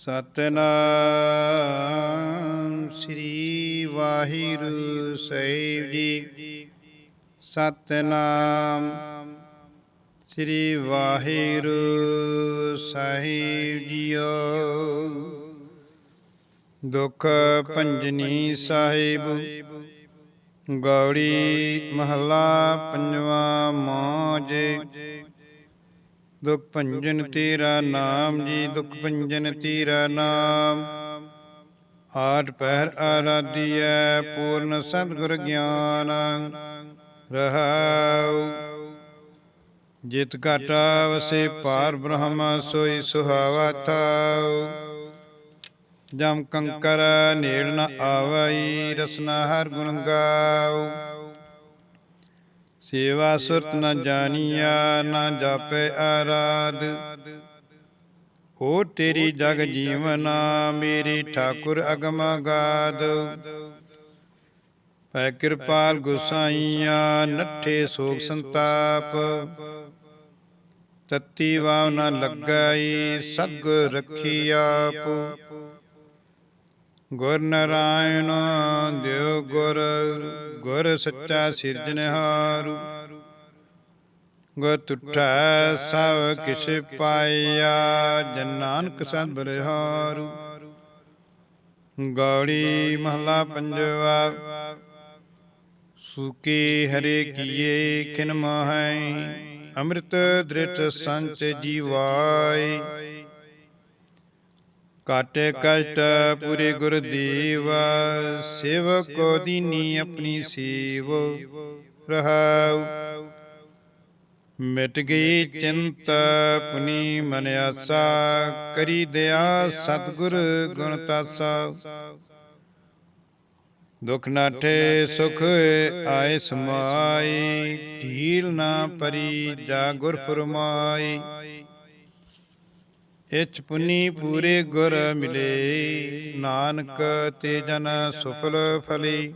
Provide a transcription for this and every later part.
ਸਤਨਾਮ ਸ੍ਰੀ ਵਾਹਿਗੁਰੂ ਸਾਹਿਬ ਜੀ। ਸਤਨਾਮ ਸ੍ਰੀ ਵਾਹਿਗੁਰੂ ਸਾਹਿਬ ਜੀਓ। ਦੁਖ ਭੰਜਨੀ ਸਾਹਿਬ ਗੌੜੀ ਮਹਲਾ ਪੰਜਵਾ ਮੋਜ। ਦੁਖ ਭੰਜਨ ਤੇਰਾ ਨਾਮ ਜੀ ਦੁਖ ਭੰਜਨ ਤੇਰਾ ਨਾਮ। ਆਠ ਪਹਿਰ ਆਰਾਧਿਐ ਪੂਰਨ ਸਤਿਗੁਰ ਗਿਆਨ। ਰਹਾਉ। ਜਿਤ ਘਟਾ ਵਸੇ ਪਾਰ ਬ੍ਰਹਮ ਸੋਈ ਸੁਹਾਵਾ ਥਾਉ। ਜਮ ਕੰਕਰ ਨੇੜ ਨ ਆਵਈ ਰਸਨਾ ਹਰ ਗੁਣ ਗਾਉ। ਸੇਵਾ ਸੁਰਤ ਨ ਜਾਣੀਆ ਨ ਜਾਪੇ ਆਰਾਧ। ਓ ਤੇਰੀ ਜਗ ਜੀਵਨਾ ਮੇਰੀ ਠਾਕੁਰ ਅਗਮ ਗਾਦ ਪੈ ਕਿਰਪਾਲ ਗੁਸਾਈਆ ਨੱਠੇ ਸੋਗ ਸੰਤਾਪ। ਤਤੀ ਵਾਵ ਨ ਲੱਗਾਈ ਸਤਿਗੁਰ ਰੱਖੀ ਆਪ। ਗੁਰ ਨਾਰਾਇਣ ਦਿਓ ਗੁਰ ਗੁਰ ਸੱਚਾ ਸਿਰਜਣਹਾਰੂ। ਗੁਰ ਤੁਠੈ ਸਭ ਕਿਛ ਪਾਇਆ, ਜਨ ਨਾਨਕ ਸਤ ਬਲਿਹਾਰੂ ਗੌੜੀ ਮਹਲਾ ਪੰਜਵਾ, ਸੁਕੇ ਹਰੇ ਕੀਏ ਖਿਨ ਮਹੈ, ਅੰਮ੍ਰਿਤ ਦ੍ਰਿਟ ਸੰਚ ਜੀਵਾਈ ਕਾਟੇ ਕਸ਼ਟ ਪੂਰੇ ਗੁਰ ਦੇਵ, ਸੇਵਕ ਕੋ ਦੀਨੀ ਆਪਣੀ ਸੇਵ, ਰਹਾਉ। ਮਿਟ ਗਈ ਚਿੰਤ, ਪੁਨੀ ਮਨ ਆਸਾ, ਕਰੀ ਦਿਆ ਸਤਿਗੁਰ ਗੁਣ ਤਾਸਾ। ਦੁਖ ਨਾਠੇ ਸੁਖ ਆਏ ਸਮਾਈ ਢੀਲ ਨਾ ਪਰੀ ਜਾ ਗੁਰ ਫਰਮਾਈ ਇਚ ਪੁਨੀ ਪੂਰੇ ਗੁਰ ਮਿਲੇ। ਨਾਨਕ ਤੇ ਜਨ ਸੁਫਲ ਫਲੀ।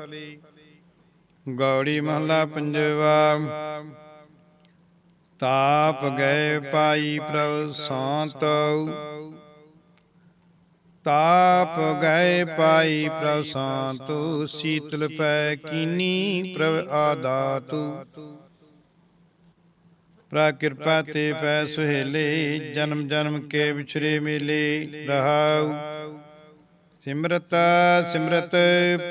ਗੌੜੀ ਮਹਲਾ ਪੰਜਵਾ। ਤਾਪ ਗਏ ਪਾਈ ਪ੍ਰਭ ਸਾਂਤ। ਤਾਪ ਗਏ ਪਾਈ ਪ੍ਰਭ ਸਾਂਤ। ਸੀਤਲ ਪੈ ਕੀਨੀ ਪ੍ਰਭ ਆਦਾਤੂ ਪ੍ਰਾ ਕਿਰਪਾ ਤੇ ਪੈ ਸੁਹੇਲੇ, ਜਨਮ ਜਨਮ ਕੇ ਵਿਛਰੇ ਮਿਲੇ ਰਹਾਉ। ਸਿਮਰਤ ਸਿਮਰਤ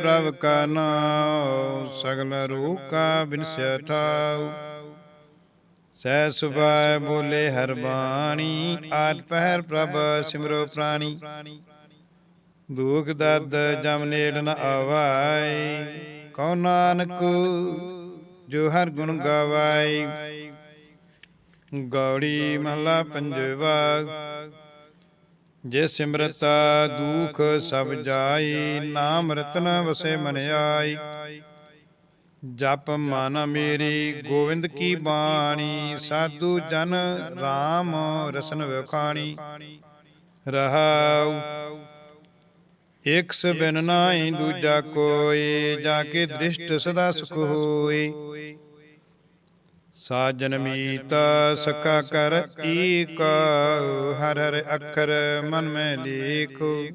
ਪ੍ਰਭ ਕਾ ਨਾਮ ਸਗਲ ਰੋਕਾ ਬਿਨਸਿਆ ਠਾਉ। ਸਹਿ ਸੁਭਾਇ ਬੋਲੇ ਹਰ ਬਾਣੀ ਆਠ ਪਹਿਰ ਪ੍ਰਭ ਸਿਮਰੋ ਪ੍ਰਾਣੀ। ਦੁਖ ਦਰਦ ਜਮ ਨੇੜ ਨ ਆਵਾਈ ਕਉ ਨਾਨਕ ਜੋ ਹਰ ਗੁਣ ਗਾਵਾਈ ਗੌੜੀ ਮਹਲਾ ਪੰਜਵਾ। ਜੇ ਸਿਮਰਤਾ ਦੁਖ ਸਭ ਜਾਈ, ਨਾਮ ਰਤਨ ਵਸੇ ਮਨ ਆਈ ਜਪ ਮਨ ਮੇਰੀ ਗੋਵਿੰਦ ਕੀ ਬਾਣੀ, ਸਾਧੂ ਜਨ RAM ਰਸਨ ਵਿਖਾਣੀ। ਰਹਾਉ ਇਕ ਸਬਿਨ ਨਾਹੀ ਦੂਜਾ ਕੋਈ, ਜਾ ਕੇ ਦ੍ਰਿਸ਼ਟ ਸਦਾ ਸੁਖ ਹੋਏ ਸਾਜਨ ਮੀਤ ਸਕਾ ਕਰ ਈਕ ਹਰ ਹਰ ਅੱਖਰ ਮਨ ਮੈਂ ਲੇਖੋ।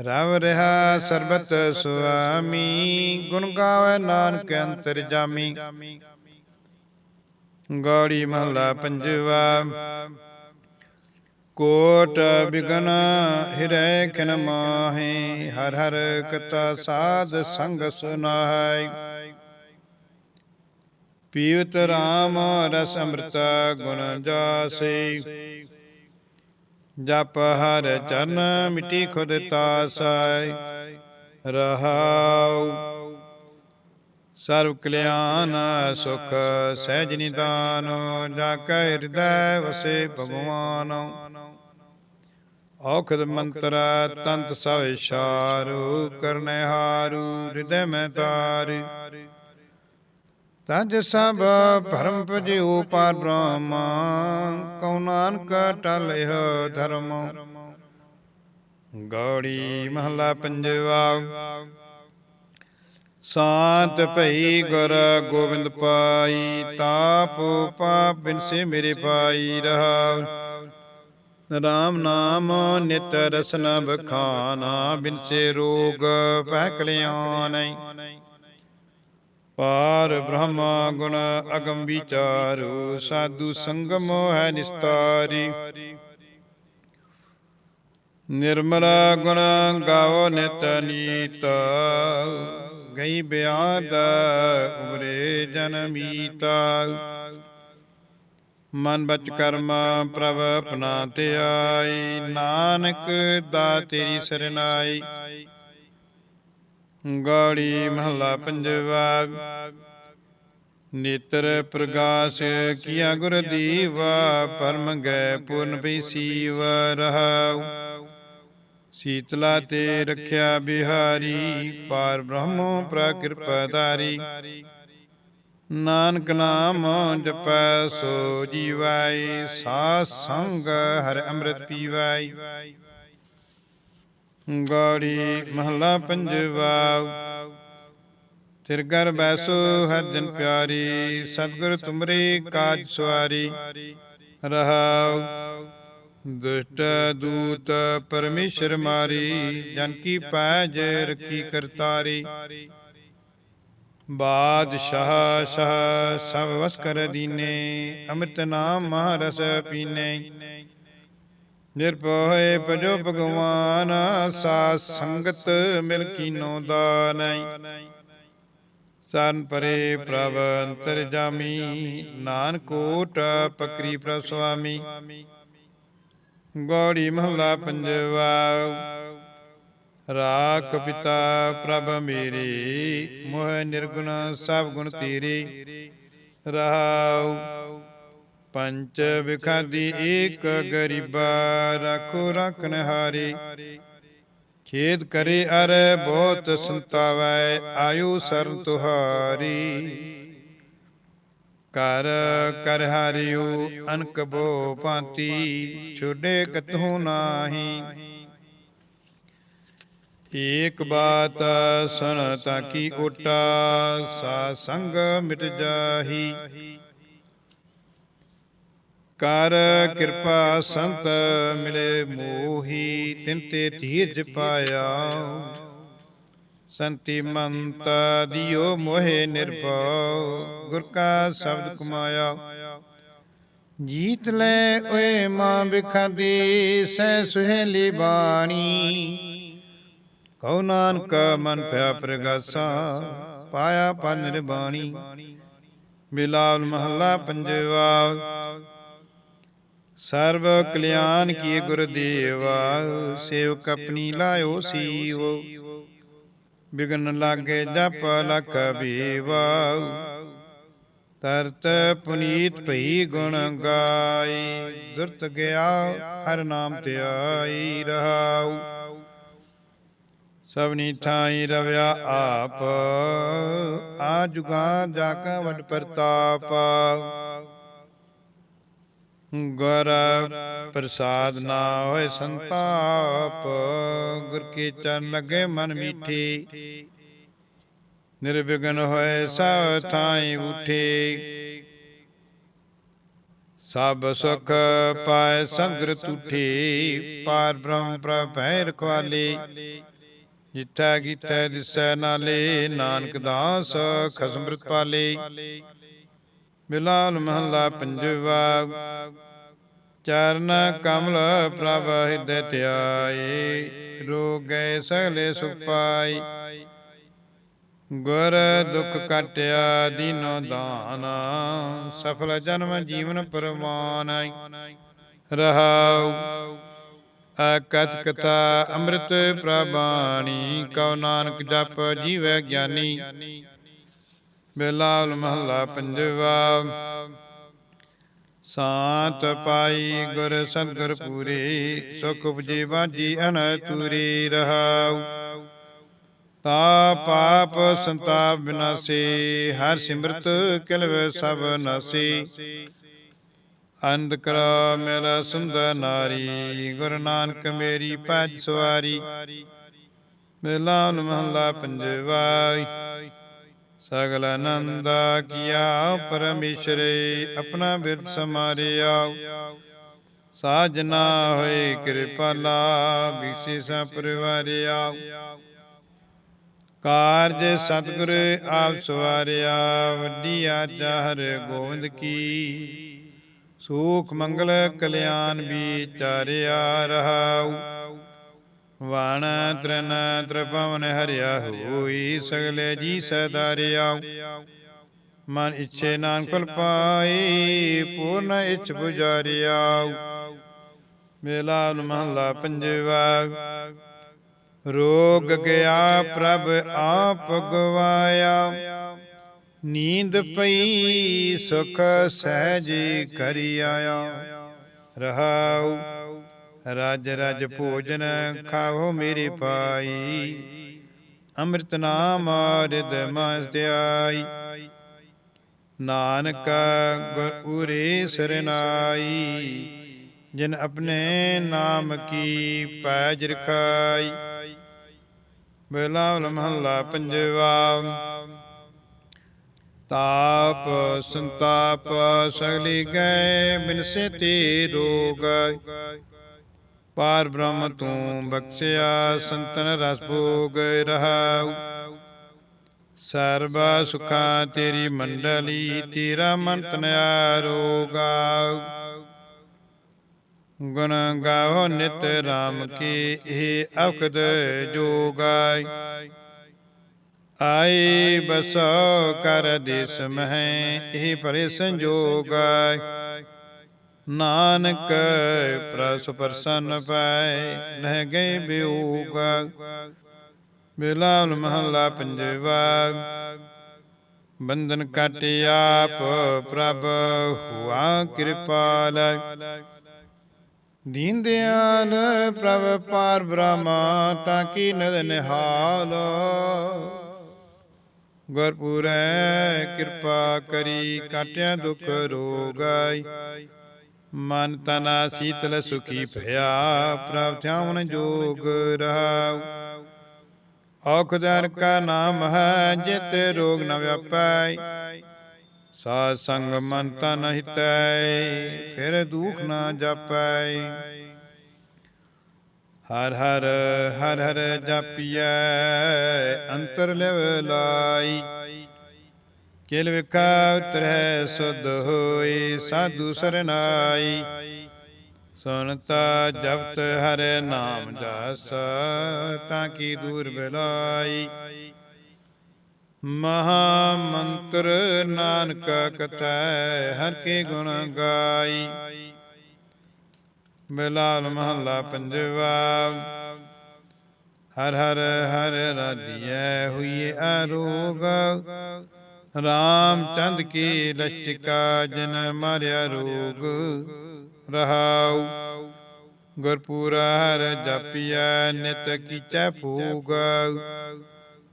ਰਵ ਰਹਾ ਸਰਬਤ ਸੁਆਮੀ ਗੁਣ ਗਾਵੇ ਨਾਨਕ ਅੰਤਰ ਜਾਮੀ। ਗੌੜੀ ਮਹਲਾ ਪੰਜਵਾ। ਕੋਟ ਬਿਗਨ ਹਿਰੈ ਖਨ ਮਾਹੇ ਹਰ ਹਰ ਕਤਾ ਸਾਧ ਸੰਗ ਸੁਨਾਈ ਪੀਵਤ ਰਾਮ ਰਸ ਅੰਮ੍ਰਿਤ ਗੁਣ ਜਾਸੇ। ਜਪ ਹਰ ਚਰਨ ਮਿਟੀ ਖੁਦ ਤਾਸੈ। ਰਹਾਉ ਸਰਬ ਕਲਿਆਣ ਸੁਖ ਸਹਿਜ ਨਿਦਾਨ, ਜਾ ਕੈ ਹਿਰਦੈ ਵਸੇ ਭਗਵਾਨ। ਔਖਦ ਮੰਤਰ ਤੰਤ ਸਭ ਇਸ਼ਾਰੂ ਕਰਨੇ ਹਾਰੂ, ਹਿਰਦੈ ਮੈਂ ਤਾਰ। ਤਜ ਸਭ ਭਰਮ ਭਜਿਓ ਪਾਰ ਬ੍ਰਹਮ, ਕਉ ਨਾਨਕ ਟਲਿਹ ਧਰਮ। ਗੌੜੀ ਮਹਲਾ ਪੰਜਵਾ, ਸਾਤ ਭਈ ਗੁਰ ਗੋਬਿੰਦ ਪਾਈ, ਤਾਪ ਪਾਪ ਬਿਨ ਸੇ ਮੇਰੇ ਪਾਈ ਰਹਾ ਰਾਮ ਨਾਮ ਨਿਤ ਰਸਨ ਬਖਾਨਾ ਬਿਨਸੇ ਰੋਗ ਪਹਿ ਕਲਿਆਣੈ ਪਾਰ ਬ੍ਰਹਮ ਗੁਣ ਅਗਮ ਵਿਚਾਰੋ, ਸਾਧੂ ਸੰਗਮ ਹੈ ਨਿਸਤਾਰੀ। ਨਿਰਮਲ ਗੁਣ ਗਾਵੋ ਨਿਤ ਨੀਤ, ਗਈ ਬਿਆਦ ਉਬਰੇ ਜਨਮੀਤਾ ਮਨ ਬਚ ਕਰਮ ਪ੍ਰਭ ਆਪਣਾ ਤੇ ਆਈ ਨਾਨਕ ਦਾ ਤੇਰੀ ਸਰਨਾਈ। ਗਾੜੀ ਮਹੱਲਾ ਪੰਜਵਾ। ਨੇਤਰ ਪ੍ਰਗਾਸ ਕੀਆ ਗੁਰ ਦੀਵਾ, ਪਰਮ ਗੈ ਪੂਰਨ ਪਈ ਸੀਵ ਰਹਾਉ। ਸੀਤਲਾ ਤੇ ਰਖਿਆ ਬਿਹਾਰੀ, ਪਾਰ ਬ੍ਰਹਮੋ ਪ੍ਰਕਿਰਪਾਦਾਰੀ ਨਾਨਕ ਨਾਮ ਜਪੈ ਸੋ ਜੀਵਾਈ, ਸਾਧ ਸੰਗ ਹਰਿ ਅੰਮ੍ਰਿਤ ਪੀਵਾਈ। ਗਾੜੀ ਮਹੱਲਾ ਪੰਜਵਾ। ਤਿਰ ਘਰ ਬੈਸੋ, ਹਰ ਜਨ ਪਿਆਰੀ, ਸਤਿਗੁਰ ਤੁਮਰੇ ਕਾਜ ਸਵਾਰੀ ਰਹਾਉ, ਦੁਸ਼ਟ ਦੂਤ ਪਰਮੇਸ਼ਰ ਮਾਰੀ, ਜਨ ਕੀ ਪੈਜ ਰਖੀ ਕਰਤਾਰੀ। ਬਾਦਸ਼ਾਹ, ਸ਼ਾਹ, ਸਭ ਵਸ ਕਰ ਦੀਨੇ, ਅੰਮ੍ਰਿਤ ਨਾਮ ਮਹਾਰਸ ਪੀਨੇ। ਨਿਰਭਉ ਭਜੋ ਭਗਵਾਨ, ਸਾ ਸੰਗਤ ਮਿਲ ਕੀਨੋ ਦਾਨੈ। ਸਰਨ ਪਰੇ ਪ੍ਰਭ ਅੰਤਰ ਜਾਮੀ, ਨਾਨਕ ਪਕਰੀ ਪ੍ਰਭ ਸੁਆਮੀ। ਗੋੜੀ ਮਹਲਾ ਪੰਜਵਾ, ਰਾਖ ਪਿਤਾ ਪ੍ਰਭ ਮੇਰੇ, ਮੋਹ ਨਿਰਗੁਣ ਸਭ ਗੁਣ ਤੇਰੇ। ਰਹਾਉ ਪੰਚ ਵਿਖਾਦੀ ਏਕ ਗਰੀਬਾ ਰੱਖੋ ਰਖਨ ਹਾਰੇ ਖੇਦ ਕਰੇ ਅਰ ਬਹੁਤ ਸੰਤਾਵੈ ਆਯੂ ਸਰਨ ਤੁਹਾਰੀ। ਕਰ ਕਰ ਹਰਿਓ ਅਨਕ ਬੋ ਭਾਂਤੀ ਛੋਡੇ ਕਤਹੁ ਨਾਹੀ। ਏਕ ਬਾਤ ਸੁਣ ਤਾਂ ਕੀ ਓਟਾ ਸਾ ਸੰਗ ਮਿਟ ਜਾਹੀ। ਕਰ ਕਿਰਪਾ ਸੰਤ ਮਿਲੇ ਮੋਹੀ, ਤਿਨ ਤੇ ਧੀਰਜ ਪਾਇਆ। ਸੰਤੀ ਮੰਤ ਦਿਓ ਮੋਹਿ ਨਿਰਭਉ, ਗੁਰ ਕਾ ਸ਼ਬਦ ਕਮਾਇਆ। ਜੀਤ ਲੈ ਓਏ ਮਾਂ ਬਿਖਾਦੀ ਸਹਿ ਸੁਹੇਲੀ ਬਾਣੀ। ਕਉ ਨਾਨਕ ਮਨ ਪਿਆ ਪ੍ਰਗਾਸਾ, ਪਾਇਆ ਪਨ ਨਿਰਬਾਣੀ। ਮਿਲਾਵ ਮਹੱਲਾ ਪੰਜਵਾ ਸਰਬ ਕਲਿਆਣ ਕੀ ਗੁਰਦੇਵਾ, ਸੇਵਕ ਆਪਣੀ ਲਾਇਓ ਸੀਵੋ। ਬਿਗਨ ਲਾਗੇ ਜਪ ਲਖ ਬੀਵਾ। ਤਰਤ ਪੁਨੀਤ ਭਈ ਗੁਣ ਗਾਈ ਦੁਰਤ ਗਿਆ ਹਰ ਨਾਮ ਧਿਆਈ ਰਹਾਉ। ਸਭਨੀ ਥਾਈ ਰਵਿਆ ਆਪ, ਆ ਜੁਗਾ ਜਾ ਕਾ ਵਡ ਪ੍ਰਤਾਪ। ਗੁਰ ਪ੍ਰਸਾਦ ਨਾ ਹੋਏ ਸੰਤਾਪ, ਗੁਰ ਕੀ ਚਰਨ ਲਗੇ ਮਨ ਮੀਠੇ। ਨਿਰਵਿਘਨ ਹੋਏ ਸਭ ਥਾਈ ਉਠੇ। ਸਭ ਸੁਖ ਪਾਏ ਸੰਗਰ ਤੁਠੇ, ਪਾਰ ਬ੍ਰਹਮ ਪ੍ਰਭੈ ਰਖਵਾਲੇ। ਜਿੱਥੈ ਗੀਤੈ ਦਿਸੈ ਨਾਲੇ, ਨਾਨਕ ਦਾਸ ਖਸਮ੍ਰਿਤ ਪਾਲੇ। ਬਿਲਾਲ ਮਹੱਲਾ ਪੰਜਵਾ। ਚਰਨ ਕਮਲ ਪ੍ਰਭ ਹਿਰਦੈ ਧਿਆਏ, ਰੋਗੈ ਸਗਲੇ ਸੁਪਾਈ ਗੁਰ ਦੁਖ ਕਟਿਆ ਦੀਨੋ ਦਾਨ, ਸਫਲ ਜਨਮ ਜੀਵਨ ਪਰਮਾਨ ਰਹਾਉ, ਅਕਥ ਕਥਾ ਅੰਮ੍ਰਿਤ ਪ੍ਰਬਾਣੀ ਕਉ ਨਾਨਕ ਜਪ ਜੀਵੈ ਗਿਆਨੀ। ਬਿਲਾਲ ਮਹੱਲਾ ਪੰਜਵਾ। ਸਾਤ ਪਾਈ ਗੁਰ ਸੰਗਰ ਪੂਰੀ, ਸੁਖ ਉਪਜੇ ਬਾਜੀ ਅਨਤੂਰੀ ਰਹਾਉ। ਤਾ ਪਾਪ ਸੰਤਾਪ ਬਿਨਾਸੇ, ਹਰ ਸਿਮਰਤ ਕਿਲਵੇ ਸਭ ਨਾਸੇ। ਅੰਧ ਕਰ ਮਿਲ ਸੁੰਦਰ ਨਾਰੀ, ਗੁਰੂ ਨਾਨਕ ਮੇਰੀ ਭਜ ਸਵਾਰੀ। ਮਿਲਾਨ ਮਹਲਾ ਪੰਜਵਾ। ਸਗਲ ਆਨੰਦਾ ਕੀਆ ਪਰਮੇਸ਼ਰੇ, ਆਪਣਾ ਬਿਰਦ ਸਮਾਰਿਆ। ਸਾਜਨਾ ਹੋਏ ਕਿਰਪਾਲਾ ਵਿਸ਼ੇਸ਼ਾ ਪਰਿਵਾਰਿਆ। ਕਾਰਜ ਸਤਿਗੁਰ ਆਪ ਸਵਾਰਿਆ, ਵੱਡੀ ਆਚਾਰ ਹਰ ਗੋਬਿੰਦ ਕੀ। ਸੂਖ ਮੰਗਲ ਕਲਿਆਣ ਵਿਚਾਰਿਆ ਰਹਾਉ। ਵਾਣ ਤ੍ਰਿਨ ਤ੍ਰਪਵਨ ਹਰਿਆ ਹੋਈ, ਸਗਲੇ ਜੀ ਸਦਾਰਿਆ ਮਨ ਇੱਛੇ ਨਾਨਕ ਫਲ ਪਾਈ, ਪੂਰਨ ਇੱਛ ਪੁਜਾਰਿਆ ਮੇਲਾ ਮਹਲਾ ਪੰਜਵਾ, ਰੋਗ ਗਿਆ ਪ੍ਰਭ ਆਪ ਗਵਾਇਆ। ਨੀਂਦ ਪਈ, ਸੁਖ ਸਹਿਜ ਕਰੀ ਆਇਆ। ਰਹਾਉ। ਰਾਜ ਰਾਜ ਭੋਜਨ ਖਾਵੋ ਮੇਰੀ ਪਾਈ ਅੰਮ੍ਰਿਤ ਨਾਮ ਰਿਦ ਮਸਤਿਆਈ ਨਾਨਕ ਗੁਰੇ ਸਰਨਾਈ ਜਿਨ ਆਪਣੇ ਨਾਮ ਕੀ ਪੈਜ ਰਖਾਈ। ਬੇਲਾਵਲ ਮਹੱਲਾ ਪੰਜਵਾ। ਤਾਪ ਸੰਤਾਪ ਸਗਲੀ ਗਏ ਬਿਨਸੇ ਤੇ ਰੋਗ ਪਾਰ ਬ੍ਰਹਮ ਤੂੰ ਬਖਸ਼ਿਆ, ਸੰਤਨ ਰਸ ਭੋਗ ਰਹਾਉ। ਸਰਬ ਸੁਖਾ ਤੇਰੀ ਮੰਡਲੀ, ਤੇਰਾ ਮਨ ਤਨ ਆਰੋਗਾ ਗੁਣ ਗਾਓ ਨਿਤ ਰਾਮ ਕੀ, ਇਹ ਅਵਕਦ ਜੋਗਾਈ ਆਏ ਬਸੋ ਕਰ ਦੇਸ ਮਹਿ, ਇਹ ਪਰੇ ਸੰਜੋਗਾਈ ਨਾਨਕ ਪ੍ਰਸ ਪ੍ਰਸੰਨ ਪਾਏ, ਨਹਿ ਗਏ ਬਿਉਗਾ। ਬਿਲਾਲ ਮਹੱਲਾ ਪੰਜਵਾ ਬੰਧਨ ਕਟ ਆਪ ਪ੍ਰਭ ਹੁਆ ਕਿਰਪਾਲ ਦੀਨ ਦਿਆਲ ਪ੍ਰਭ ਪਾਰ ਬ੍ਰਹਮਾ, ਤਾਂ ਕੀ ਨਰ ਨਿਹਾਲ। ਗੁਰਪੁਰੈ ਕਿਰਪਾ ਕਰੀ, ਕਾਟਿਆ ਦੁਖ ਰੋਗਾਈ। ਮਨ ਤਨਾ ਸੀਤਲ ਸੁਖੀ ਭਇਆ ਪ੍ਰਭ ਥਿਆਵਣ ਜੋਗ ਰਹਾਉ ਔਖਦਰ ਕਾ ਨਾਮ ਹੈ ਜਿਤ ਰੋਗ ਨ ਵਿਆਪੈ ਸਾਧ ਸੰਗ ਮਨ ਤਨ ਹਿਤੈ ਫਿਰ ਦੁਖ ਨਾ ਜਾਪੈ ਹਰ ਹਰ ਹਰ ਹਰ ਜਾਪੀਐ ਅੰਤਰ ਲਿਵ ਲਾਈ ਕਿਲ ਵਿਕਾ ਉਤਰੈ ਸੁਧ ਹੋਈ, ਸਾਧੂ ਸਰਨਾਈ। ਸੁਨਤਾ ਜਪਤ ਹਰੇ ਨਾਮ ਜਸ, ਤਾਂ ਕੀ ਦੂਰ ਬਿਲਾਈ। ਮਹਾ ਮੰਤਰ ਨਾਨਕ ਕਥੈ, ਹਰ ਕੇ ਗੁਣ ਗਾਈ। ਬਿਲਾਲ ਮਹੱਲਾ ਪੰਜਵਾ, ਹਰ ਹਰ ਹਰ ਰਾਧੀਐ ਹੋਈਏ ਆਰੋਗ। ਰਾਮ ਚੰਦ ਕੀ ਲਸ਼ਟਿਕਾ ਜਨ ਮਾਰਿਆ ਰੋਗ? ਰਹਾਉ। ਗੁਰਪੂਰਾ ਹਰ ਜਪਿਆ ਨਿਤ ਕੀਚੈ ਭੂਗ।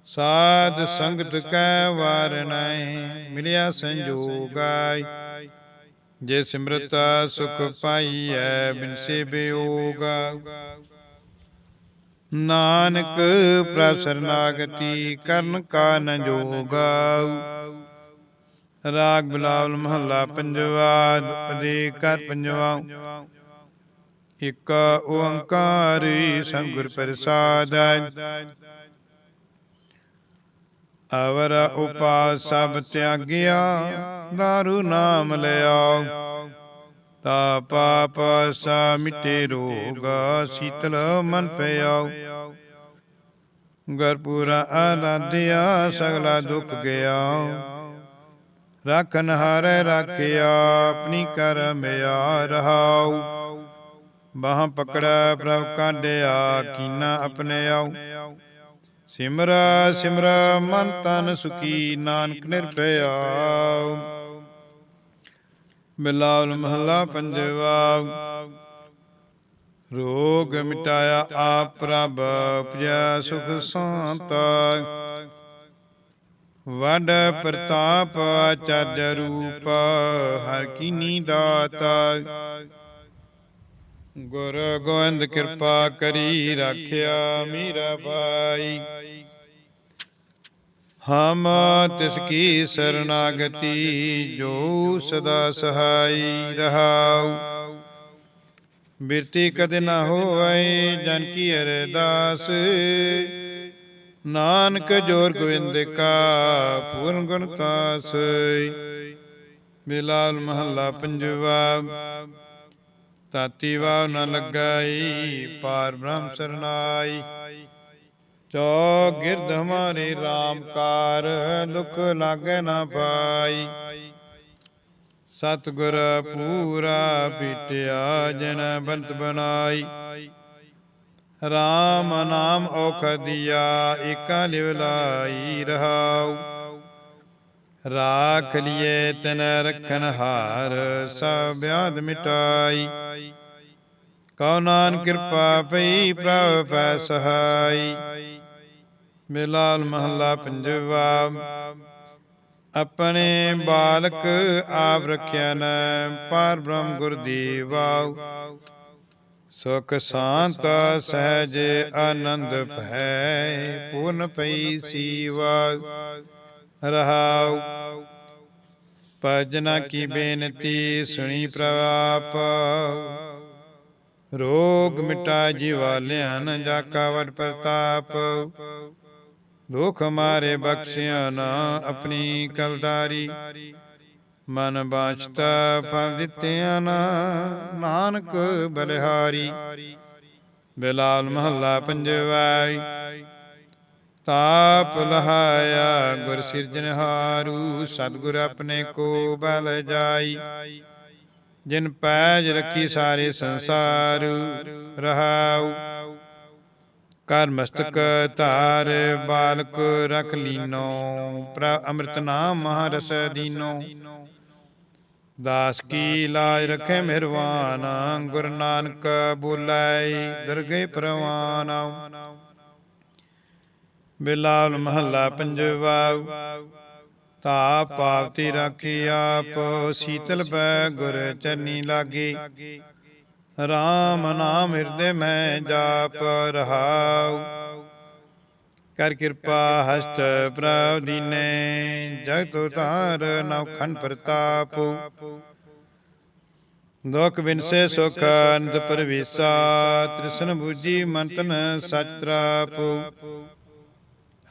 ਸਾਧ ਸੰਗਤ ਕੈ ਵਾਰਣੈ ਮਿਲਿਆ ਸੰਜੋਗਾਈ ਜੇ ਸਿਮਰਤਾ ਸੁਖ ਪਾਈਐ, ਬਿਨਸੇ ਬਿਯੋਗਾ ਨਾਨਕ ਪ੍ਰਸਰਨਾਗਤੀ ਕਰਨ ਕਾ ਨ ਜੋਗਾ ਰਾਗ ਬਿਲਾਵਲ ਮਹੱਲਾ ਪੰਜਵਾ ਅਦੇ ਕਰ ਪੰਜਵਾ। ਇਕ ਓੰਕਾਰੀ ਸੰਗੁਰ ਪ੍ਰਸਾਦੈ। ਅਵਰ ਉਪਾਸ ਸਭ ਤਿਆਗਿਆ ਦਾਰੂ ਨਾਮ ਲਿਆ ਤਾ ਪਾਪ ਸਾ ਮਿਟੇ ਰੋਗ ਸੀਤਲ ਮਨ ਪਿਆ ਗਰਪੂਰਾ ਆਰਾਧਿਆ ਸਗਲਾ ਦੁੱਖ ਗਿਆ ਰਖਨ ਹਾਰੇ ਰਾਖਿਆ ਆਪਣੀ ਕਰ ਮਿਆ ਰਹਾਉ ਬਾਹ ਪਕੜਾ ਪ੍ਰਭ ਕਾਢਿਆ ਕੀਨਾ ਆਪਣੇ ਆਉ। ਸਿਮਰਾ ਸਿਮਰਾ ਮਨ ਤਨ ਸੁਖੀ ਨਾਨਕ ਨਿਰਭਇਆ ਬਿਲਾਵਲ ਮਹੱਲਾ ਪੰਜਵਾ। ਰੋਗ ਮਿਟਾਇਆ ਆਪ ਪ੍ਰਭ ਉਪਜਿਆ ਸੁਖ ਸੰਤਾ। ਵਡ ਪ੍ਰਤਾਪ ਆਚਰਜ ਰੂਪ, ਹਰ ਕੀਨੀ ਦਾਤਾ ਗੁਰ ਗੋਬਿੰਦ ਕਿਰਪਾ ਕਰੀ, ਰਾਖਿਆ ਮੇਰਾ ਭਾਈ ਹਮ ਤਿਸ ਕੀ ਸਰਨਾਗਤੀ ਜੋ ਸਦਾ ਸਹਾਈ ਰਹਾਉ। ਬਿਰਤੀ ਕਦੇ ਨਾ ਹੋਏ ਜਨ ਕੀ ਅਰਦਾਸ। ਨਾਨਕ ਜੋਰ ਗੋਬਿੰਦ ਕਾ ਪੂਰਨ ਗੁਣ ਤਾਸ। ਬਿਲਾਲ ਮਹੱਲਾ ਪੰਜਵਾ ਤਾਤੀ ਵਾਵ ਨ ਲਗਾਈ ਪਾਰ ਬ੍ਰਹਮ ਸਰਨਾਈ। ਚੋ ਗਿਰਧ ਹਮਾਰੇ RAM ਕਾਰ, ਦੁਖ ਲਾਗੇ ਨਾ ਪਾਈ। ਸਤਿਗੁਰ ਪੂਰਾ ਪੀਟਿਆ, ਜਨ ਬੰਤ ਬਨਾਈ RAM ਨਾਮ ਔਖਦੀਆ, ਏਕਾ ਲਿਵ ਲਾਈ ਰਹਾਉ। ਰਾਖ ਲਿਏ ਤਨ ਰਖਨ ਹਾਰ, ਸਭ ਬਿਆਦ ਮਿਟਾਈ। ਕਉ ਨਾਨ ਕਿਰਪਾ ਪਈ, ਪ੍ਰਭ ਪੈ ਸਹਾਈ। ਮਿਲਾਲ ਮਹੱਲਾ ਪੰਜਵਾ। ਆਪਣੇ ਬਾਲਕ ਆਪ ਰਖਿਆ ਨ, ਪਾਰ ਬ੍ਰਹਮ ਗੁਰ ਦੀਵਾਉ ਸੁਖ ਸ਼ਾਂਤ ਸਹਿਜ ਆਨੰਦ ਭੈ ਪੂਰਨ ਪਈ ਸੀਵਾ। ਰਹਾਉ ਭਜਨਾ ਕੀ ਬੇਨਤੀ ਸੁਣੀ ਪ੍ਰਵਾਪ ਰੋਗ ਮਿਟਾ ਜਿਵਾਲਿਆਂ ਨ ਜਾ ਕਾਵਟ ਪ੍ਰਤਾਪ। ਦੁਖ ਮਾਰੇ ਬਖਸ਼ਿਆ ਨਾ ਆਪਣੀ ਕਲਦਾਰੀ। ਮਨ ਬਾਛਤਾ ਫਲ ਦਿੱਤਿਆ ਨਾ, ਨਾਨਕ ਬਲਿਹਾਰੀ। ਬਿਲਾਲ ਮਹੱਲਾ ਪੰਜਵਾਈ। ਤਾਪ ਲਹਾਇਆ ਗੁਰ ਸਿਰਜਨਹਾਰੂ ਸਤਿਗੁਰ ਆਪਣੇ ਕੋ ਬਲ ਜਾਈ। ਜਿਨ ਪੈਜ ਰੱਖੀ ਸਾਰੇ ਸੰਸਾਰ, ਰਹਾਉ। ਕਰ ਮਸਤਕ ਧਾਰ ਬਾਲਕ ਰਖ ਲੀਨੋ। ਪ੍ਰ ਅੰਮ੍ਰਿਤ ਨਾਮ ਮਹਾਰਸ ਦੀਨੋ। ਦਾਸ ਕੀ ਲਾਜ ਰਖੇ ਮਿਹਰਵਾਨ ਗੁਰ ਨਾਨਕ ਬੋਲਾਈ ਦਰਗੇ ਪ੍ਰਵਾਨ ਬਿਲਾਲ ਮਹੱਲਾ ਪੰਜਵਾ ਤਾ ਪਾਵਤੀ ਰਾਖੀ ਆਪ ਸੀਤਲ ਪੈ ਗੁਰ ਚਰਨੀ ਲਾਗੇ। ਰਾਮ ਨਾਮ ਹਿਰਦੇ ਮੈਂ ਜਾਪ ਰਹਾਉ। ਕਰ ਕਿਰਪਾ ਹਸਤ ਪ੍ਰਭ ਦੀਨੇ ਜਗਤ ਉਤਾਰ ਨਵਖਨ ਪ੍ਰਤਾਪ। ਦੁਖ ਬਿਨਸੇ ਸੁਖ ਅਨੰਦ ਪਰਵੇਸਾ, ਤ੍ਰਿਸ਼ਨ ਬੂਜੀ ਮੰਤਨ ਸਚ ਤਰਾਪ।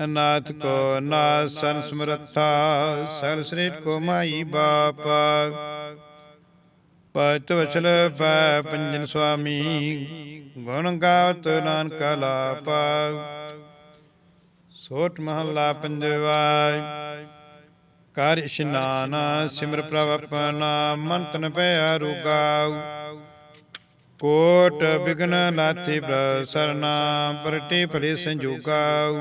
ਅਨਾਥ ਕੋ ਨਾ ਸੰਸਮਰਤਾ ਸਗਲ ਕੋ ਮਾਈ ਬਾਪ। ਪਤ ਵਚਲ ਪੈ ਪੰਜਨ ਸੁਆਮੀ, ਗੁਣ ਗਾਵਤ ਨਾਨਕ ਲਾਪਾ। ਸੋਟ ਮਹੱਲਾ ਪੰਜਵਾ, ਕਰ ਇਸ਼ਨਾਨ ਸਿਮਰ ਪ੍ਰਭ ਆਪਣਾ ਮਨ ਤਨ ਪਿਆ ਰੁਗਾਉ ਕੋਟ ਬਿਗਨ ਲਾਥੀ ਪ੍ਰਭ ਸਰਨਾ, ਪਰਟੇ ਭਲੇ ਸੰਜੋਗਾਉ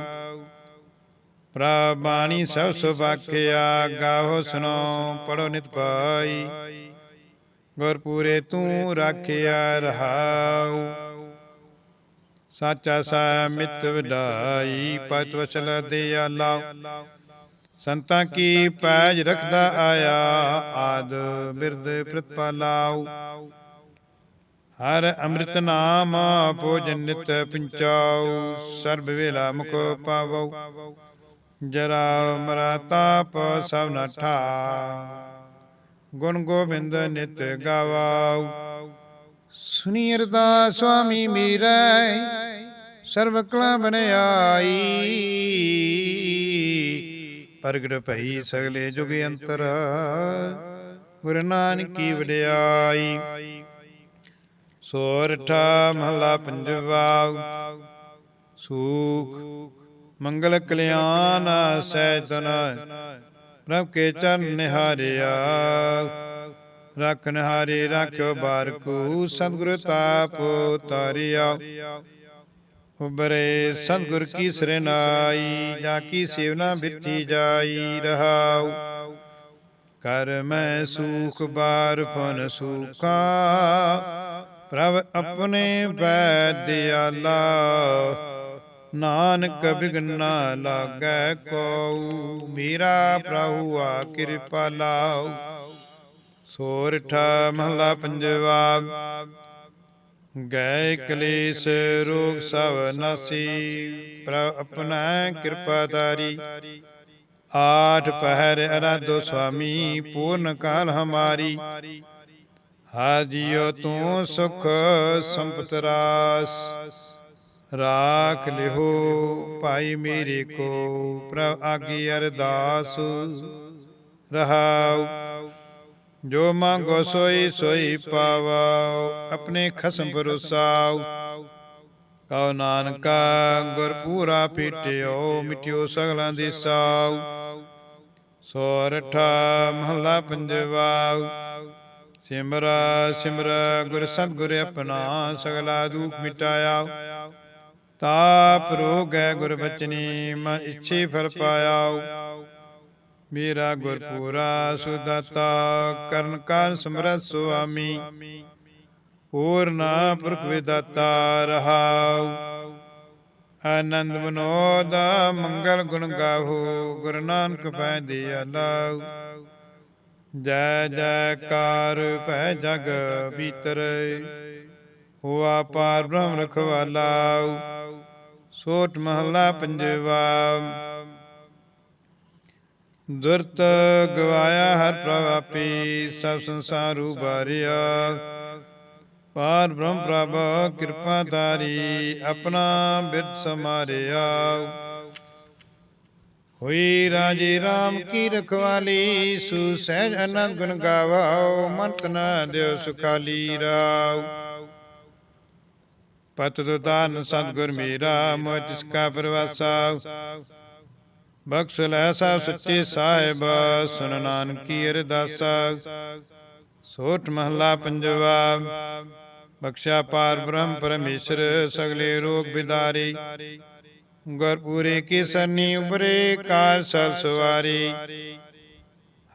ਪ੍ਰਬਾਣੀ ਸਭ ਸੁਭਾਖਿਆ, ਗਾਹੋ ਸੁਨੋ ਪੜੋ ਨਿਤ ਪਾਈ ਗੁਰਪੂਰੇ ਤੂੰ ਰਾਖਿਆ ਰਹਾਉ। ਸਾਚਾ ਸਾ ਮਿਤ ਵਿਡਾਈ ਪਤ ਵਚਲ ਦਿਆਲਾ ਸੰਤਾਂ ਕੀ ਪੈਜ ਰਖਦਾ ਆਇਆ, ਆਦ ਬਿਰਦ ਪ੍ਰਤਪਾਲਾਉ। ਹਰ ਅੰਮ੍ਰਿਤ ਨਾਮ ਭੋਜਨ ਨਿਤ ਪਿੰਚਾਉ ਸਰਬ ਵੇਲਾ ਮੁਖ ਪਾਵਉ ਜਰਾ ਮਰਾ ਤਾਪ ਸਭ ਨਠਾ ਗੁਣ ਗੋਬਿੰਦ ਨਿਤ ਗਾਵਾਉ। ਸੁਨੀ ਅਰਦਾਸ ਸੁਆਮੀ ਮੀਰੈ ਸਰਬ ਕਲਾ ਬਨਿਆਈ ਪ੍ਰਗਟ ਭਈ ਸਗਲੇ ਜੁਗ ਅੰਤਰ, ਗੁਰ ਨਾਨਕੀ ਵਡਿਆਈ। ਸੋਰਠਾ ਮਹਲਾ ਪੰਜਵਾ ਸੂਖ, ਮੰਗਲ ਕਲਿਆਣ ਸਹਿਤਨ ਪ੍ਰਭ ਕੇ ਚਰਨ ਨਿਹਾਰਿਆ। ਰਖ ਨਿਹਾਰੇ ਰਾਖਿਓ ਬਾਰਕੂ, ਸਤਿਗੁਰ ਤਾਪ ਤਾਰਿਆ ਉਬਰੇ ਸਤਿਗੁਰ ਕੀ ਸਰਨਾਈ ਜਾ ਕੀ ਸੇਵਨਾ ਬਿਰਤੀ ਜਾਈ ਰਹਾਉ। ਕਰ ਮੈਂ ਸੂਖ ਬਾਰ ਫਨ ਸੂਖਾ, ਪ੍ਰਭ ਆਪਣੇ ਬੈਦ ਦਿਆਲਾ। ਨਾਨਕ ਬਿਗਨਾ ਲਾਗੈ ਕੋ ਮੇਰਾ ਪ੍ਰਭੂ ਆ ਕਿਰਪਾ ਲਾਉ। ਸੋਰਠ ਮਹਲਾ ਪੰਜਵਾ ਗਏ ਕਲੇਸ਼ ਰੋਗ ਸਭ ਨਾਸੀ, ਪ੍ਰਭ ਆਪਣਾ ਕਿਰਪਾ ਤਾਰੀ ਆਠ ਪਹਿਰ ਅਰਾਧੋ ਸੁਆਮੀ, ਪੂਰਨ ਕਾਲ ਹਮਾਰੀ। ਹਾਜੀਓ ਤੂੰ ਸੁਖ ਸੰਪਤ ਰਾਸ। ਰਾਖ ਲਿਓ ਭਾਈ ਮੇਰੇ ਕੋ ਪ੍ਰਭ ਆਗੀ ਅਰਦਾਸ। ਰਹਾਉ। ਜੋ ਮੰਗੋ ਸੋਈ ਸੋਈ ਪਾਵਾਉ ਆਪਣੇ ਖਸਮ ਭਰੋਸਾਉ ਕਉ ਨਾਨਕਾ ਗੁਰ ਪੂਰਾ ਪੀਟਿਓ ਮਿਟਿਓ ਸਗਲਾਂ ਦੀ ਸਾਉ। ਸੋਰਠਾ ਮਹਲਾ ਪੰਜਵਾ ਸਿਮਰਾ ਸਿਮਰਾ ਗੁਰ ਸਤਿਗੁਰ ਆਪਣਾ ਸਗਲਾ ਦੁਖ ਮਿਟਾਇਆ ਤਾਪ ਰੋਗ ਹੈ ਗੁਰ ਬਚਨੀ ਮਨ ਇੱਛੇ ਫਲ ਪਾਇਆ ਮੇਰਾ ਗੁਰ ਪੂਰਾ ਸੁਦਾਤਾ, ਕਰਨ ਕਾਰ ਸਮਰਤ ਸੁਆਮੀ। ਪੂਰਨਾ ਪੁਰਖ ਵਿਦਾਤਾ ਰਹਾਉ। ਆਨੰਦ ਮਨੋਦ, ਮੰਗਲ ਗੁਣ ਗਾਹੋ ਗੁਰੂ ਨਾਨਕ ਪੈ ਦਿਆਲਾਉ ਜੈ ਜੈਕਾਰ ਭੈ ਜਗ ਭੀਤਰ, ਹੋਆ ਪਾਰ ਬ੍ਰਹਮ ਰਖਵਾਲਾਉ। ਸੋਟ ਮਹਲਾ ਪੰਜਵਾ। ਦੁਰਤ ਗਵਾਇਆ ਹਰ ਪ੍ਰਭਾਪੀ ਸਭ ਸੰਸਾਰੂ ਉਬਾਰਿਆ ਪਾਰ ਬ੍ਰਹਮ ਪ੍ਰਭ ਕਿਰਪਾ ਧਾਰੀ, ਆਪਣਾ ਬਿਰਧ ਸਮਾਰਿਆ। ਹੋਈ ਰਾਜੇ RAM ਕੀ ਰਖਵਾਲੀ, ਸੂ ਸਹਿਜ ਅਨੰਦ ਗੁਣ ਗਾਵਾਓ, ਮੰਤ ਨਾ ਦਿਓ ਸੁਖਾਲੀ ਰਾਉ ਪਤ ਦੁਦਾਨ ਸਤਗੁਰ ਮੇਰਾ ਮੋਹ ਜਿਸ ਕਾ ਪ੍ਰਵਾਸਾ। ਬਖਸ਼ ਲੈ ਸਭ ਸੱਚੇ ਸਾਹਿਬ ਸੁਨ ਨਾਨਕੀ ਅਰਦਾਸਾ। ਸੋਠ ਮਹਲਾ ਪੰਜਵਾ ਬਖਸ਼ਾ ਪਾਰ ਬ੍ਰਹਮ ਪਰਮੇਸ਼ਰ, ਸਗਲੇ ਰੋਗ ਬਿਦਾਰੀ। ਗੁਰ ਕੀ ਸਰਨੀ ਉਬਰੇ ਕਾਰ ਸਲ ਸਵਾਰੀ।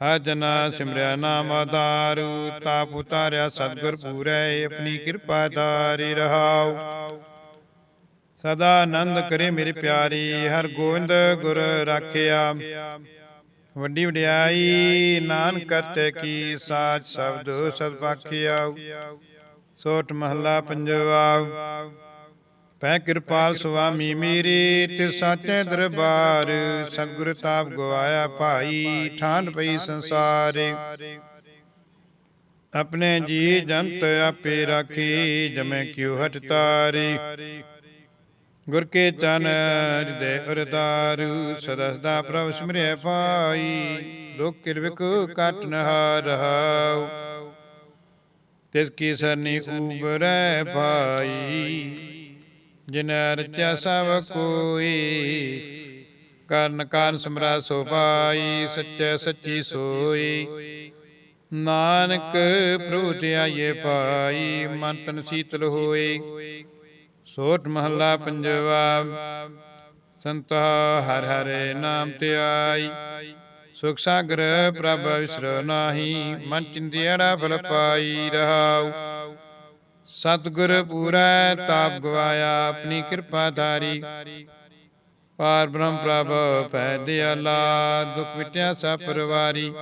ਹਜਨਾ ਸਿਮਰਿਆ ਨਾਮ ਆਧਾਰੂ ਤਾਪ ਉਤਾਰਿਆ ਸਤਗੁਰ ਪੂਰੈ, ਆਪਣੀ ਕਿਰਪਾ ਧਾਰੀ ਰਹਾਉ। ਸਦਾ ਆਨੰਦ ਕਰੇ ਮੇਰੇ ਪਿਆਰੀ, ਹਰ ਗੋਬਿੰਦ ਗੁਰ ਰਾਖਿਆ। ਵੱਡੀ ਵਡਿਆਈ, ਨਾਨਕ ਕਰਤੇ ਕੀ ਸਾਚ ਸ਼ਬਦ ਸਦ ਪਾਖਿਆ ਸੋਟ ਮਹਲਾ ਪੰਜਵਾ ਪੈ ਕਿਰਪਾਲ ਸੁਆਮੀ ਮੇਰੇ ਤੇ ਸਾਚੇ ਦਰਬਾਰ, ਸਤਿਗੁਰ ਤਾਪ ਗਵਾਇਆ ਭਾਈ, ਠਾਨ ਪਈ ਸੰਸਾਰੇ। ਆਪਣੇ ਜੀ ਜੰਤ ਆਪੇ ਰਾਖੀ, ਜਮੇ ਕਿਉ ਹਟ ਤਾਰੀ। ਗੁਰ ਕੇ ਚਨ ਹਿਰਦੇ ਉਰਤਾਰੂ ਸਦਾ ਸਦਾ ਪ੍ਰਭ ਸਿਮਰਿਆ ਪਾਈ ਦੁਖ ਕਿਰਵਿਕ ਕਟ ਨ ਰਹਾਉ ਤਿਸ ਕੀ ਸਰਨੀ ਉਬਰੈ ਭਾਈ ਜਿਨ ਰਚਿਆ ਸਭ ਕੋਈ, ਕਰਨ ਕਾਰਨ ਸਮਰਾ ਸੋ ਪਾਈ, ਸੱਚੇ ਸੱਚੀ ਸੋਈ। ਨਾਨਕ ਪ੍ਰਭੂ ਤੇ ਆਏ ਪਾਈ ਮਨ ਤਨ ਸੀਤਲ ਹੋਏ ਸੋਟ ਮਹੱਲਾ ਪੰਜਵਾ, ਸੰਤਾ ਹਰ ਹਰੇ ਨਾਮ ਤੇ ਆਈ। ਸੁਖ ਸਾਗਰ ਪ੍ਰਭ ਵਿਸ਼ਰੋ ਨਾਹੀ, ਮਨ ਚਿੰਦਿਆੜਾ ਫਲ ਪਾਈ ਰਹਾਉ। ਸਤਿਗੁਰ ਪੂਰੈ, ਤਾਪ ਗਵਾਇਆ, ਆਪਣੀ ਕਿਰਪਾ ਧਾਰੀ ਪਾਰ ਬ੍ਰਹਮ ਪ੍ਰਭ ਪੈ ਦਿਆਲਾ, ਦੁਖ ਮਿਟਿਆ ਸਭ ਪਰਵਾਰੀ।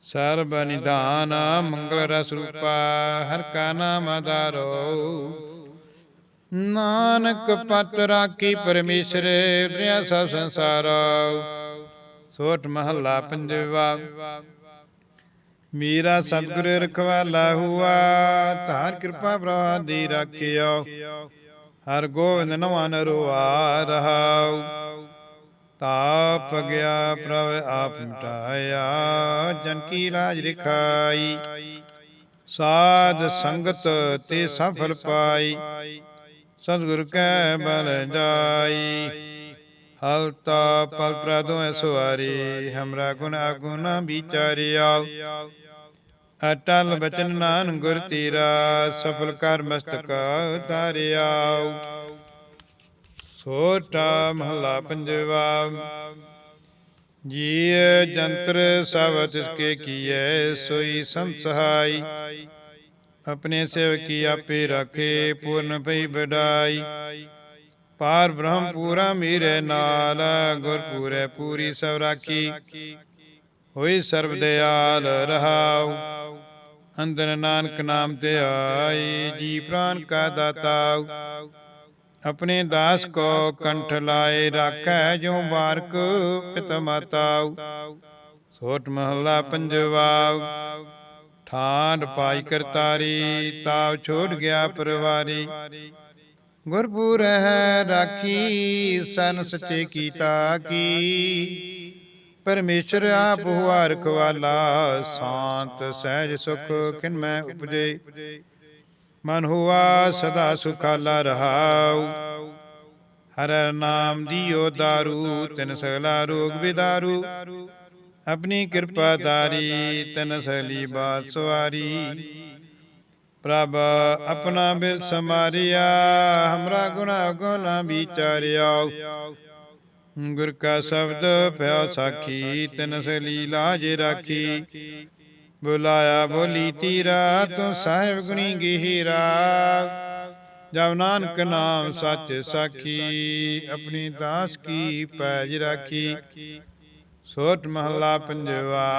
ਸਰਬ ਨਿਧਾਨ, ਮੰਗਲ ਰਸ ਰੂਪਾ, ਹਰ ਕਾ ਨਾਮ ਆਧਾਰੋ। ਨਾਨਕ ਪਤ ਰਾਖੀ ਪਰਮੇਸ਼ਰ ਪ੍ਰਿਆ ਸਭ ਸੰਸਾਰ। ਸੋਠ ਮਹੱਲਾ ਪੰਜਵਾ। ਮੇਰਾ ਸਤਿਗੁਰ ਰਖਵਾਲਾ ਹੁਆ, ਧਾਰ ਕਿਰਪਾ ਪ੍ਰਭਾ ਦੀ ਰਾਖਿਓ। ਹਰ ਗੋਬਿੰਦ ਨਵਾਨ ਰੁਆ ਰਹਾਉ। ਤਾਪ ਗਿਆ ਪ੍ਰਭ ਆਪ ਮਿਟਾਇਆ, ਜਨ ਕੀ ਲਾਜ ਰਖਾਈ। ਸਾਧ ਸੰਗਤ ਤੇ ਸਫਲ ਪਾਈ, ਸਤਿਗੁਰ ਕੈ ਬਲ ਜਾਈ। ਹਲਤਾ ਪਲ ਪ੍ਰਦੋ ਸੁਆਰੀ, ਹਮਰਾ ਗੁਣ ਅਗੁਣ ਵਿਚਾਰਿਆ। ਅਟਲ ਬਚਨ ਨਾਨ ਗੁਰ ਤੀਰਾ, ਸਫਲ ਕਰ ਮਸਤਕ ਉਤਾਰਿਆ ਸੋਟਾ ਮਹਲਾ ਪੰਜਵਾ ਜੀ ਜੰਤਰ ਸਭ ਤਿਸ ਕੇ ਕੀਐ, ਸੋਈ ਸੰਸਹਾਈ ਆਪਣੇ ਸੇਵਕੀ ਆਪੇ ਰੱਖੇ, ਪੂਰਨ ਪਈ ਬਡਾਈ ਪਾਰ ਬ੍ਰਹਮ ਪੂਰਾ ਮੀਰੇ ਨਾਲ ਗੁਰ ਪੂਰੇ ਪੂਰੀ ਸਭ ਰਾਖੀ। ਹੋਈ ਸਰਬ ਦਿਆਲ ਰਹਾਉ। ਅੰਦਰ ਨਾਨਕ ਨਾਮ ਤੇ ਆਈ, ਜੀ ਪ੍ਰਾਨ ਕਾ ਦਾਤਾ ਆਪਣੇ ਦਾਸ ਕੋ ਕੰਠ ਲਾਏ ਰਾਖੈ ਜੋ ਬਾਰਕ ਪਿਤ ਮਾਤਾ ਸੋਟ ਮਹਲਾ ਪੰਜਵਾ ਠਾਂਡ ਪਾਈ ਕਰਤਾਰੀ, ਤਾਵ ਛੋੜ ਗਿਆ ਪਰਵਾਰੀ। ਗੁਰਪੁਰ ਹੈ ਰਾਖੀ, ਸਨ ਸੱਚੇ ਕੀਤਾ ਕੀ। ਪਰਮੇਸ਼ਰ ਆਪ ਹੁਆ ਰਖਵਾਲਾ ਸ਼ਾਂਤ ਸਹਿਜ ਸੁਖ ਕਿਨ ਮੈਂ ਉਪਜੇ। ਮਨ ਹੁਆ ਸਦਾ ਸੁਖਾਲਾ ਰਹਾਉ। ਹਰ ਨਾਮ ਦਿਓ ਦਾਰੂ ਤਿਨ ਸਗਲਾ ਰੋਗ ਵਿਦਾਰੂ। ਆਪਣੀ ਕਿਰਪਾ ਦਾਰੀ ਤਨ ਸਲੀ ਬਾਤ ਸਵਾਰੀ। ਪ੍ਰਭ ਆਪਣਾ ਬਿਰ ਸਮਾਰਿਆ ਹਮਰਾ ਗੁਨਾ ਗੁਨਾ ਵਿਚਾਰਿਆ ਗੁਰ ਕਾ ਸ਼ਬਦ ਪਿਆ ਸਾਖੀ, ਤਨ ਸਲੀ ਲਾਜ ਰਾਖੀ। ਬੁਲਾਇਆ ਬੋਲੀ ਤੀਰਾ, ਤੂੰ ਸਾਹਿਬ ਗੁਣੀ ਗਹਿਰਾ। ਜਬ ਨਾਨਕ ਨਾਮ ਸੱਚ ਸਾਖੀ, ਆਪਣੀ ਦਾਸ ਕੀ ਪੈਜ ਰਾਖੀ। ਸੋਟ ਮਹੱਲਾ ਪੰਜਵਾ।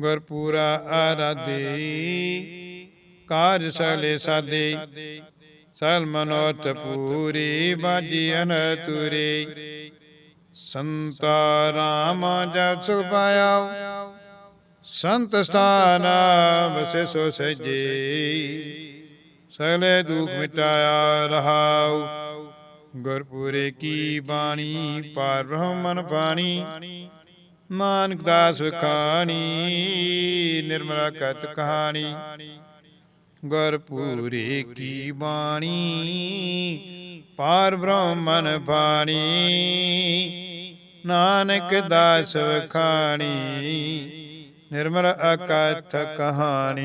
ਗੁਰਪੂਰਾ ਆਰਾਧੇ, ਕਾਰਜ ਸਲੇ ਸਾਦੇ। ਸਲ ਮਨੋਤ ਪੂਰੀ ਬਾਜੀ ਅਨਤੁਰੇ ਸੰਤਾ ਰਾਮ ਜਪ ਸੁਖ ਪਾਇਆ ਸੰਤ ਸਥਾਨ ਵਸੇ ਸੋ ਸਜੇ। ਸਗਲੇ ਦੁਖ ਮਿਟਾਇਆ ਰਹਾਉ। ਗੁਰਪੁਰੇ ਕੀ ਬਾਣੀ ਪਾਰ ਬ੍ਰਹਮਨ ਪਾਣੀ। ਨਾਨਕ ਦਾਸ ਕਹਾਣੀ ਨਿਰਮਲਾ ਕਤ ਕਹਾਣੀ। ਗੁਰਪੂਰੇ ਕੀ ਬਾਣੀ ਪਾਰ ਬ੍ਰਹਮਨ ਬਾਣੀ ਨਾਨਕ ਦਾਸ ਖਾਣੀ। ਨਿਰਮਲ ਅਕਥ ਕਹਾਣੀ।